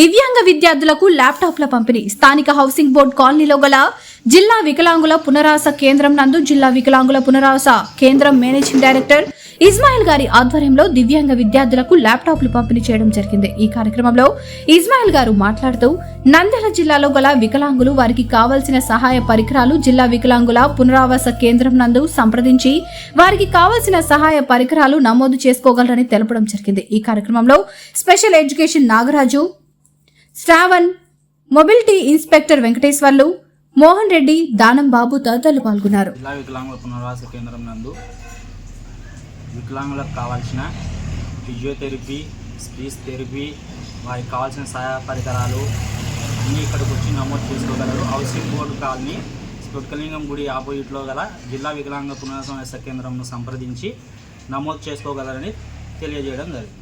దివ్యాంగ విద్యార్థులకు ల్యాప్టాప్ల పంపిణీ. స్థానిక హౌసింగ్ బోర్డు కాలనీలో గల జిల్లా వికలాంగుల పునరావాస కేంద్రం నందు జిల్లా వికలాంగుల పునరాస కేంద్రం మేనేజింగ్ డైరెక్టర్ ఇస్మాయిల్ గారి ఆధ్వర్యంలో దివ్యాంగ విద్యార్థులకు ల్యాప్టాప్లు పంపిణీ చేయడం జరిగింది. ఈ కార్యక్రమంలో ఇస్మాయిల్ గారు మాట్లాడుతూ నంద్యాల జిల్లాలో గల వికలాంగులు వారికి కావాల్సిన సహాయ పరికరాలు జిల్లా వికలాంగుల పునరావాస కేంద్రం నందు సంప్రదించి వారికి కావాల్సిన సహాయ పరికరాలు నమోదు చేసుకోగలరని తెలపడం జరిగింది. ఈ కార్యక్రమంలో special education Nagaraju Shravan mobility inspector Venkateswarlu Mohan Reddy Danam Babu తదితరులు పాల్గొన్నారు. జిల్లా వికలాంగుల పునర్వాస కేంద్రం నందు వికలాంగులకు కావాల్సిన ఫిజియోథెరపీ స్పీచ్ థెరపీ వారికి కావాల్సిన సహాయ పరికరాలు అన్నీ ఇక్కడికి వచ్చి నమోదు చేసుకోగలరు. హౌసింగ్ బోర్డు కాలనీ స్ఫుట్కలింగం గుడి ఆపోజిట్లో గల జిల్లా వికలాంగ పునర్వాస కేంద్రంను సంప్రదించి నమోదు చేసుకోగలరని తెలియజేయడం జరిగింది.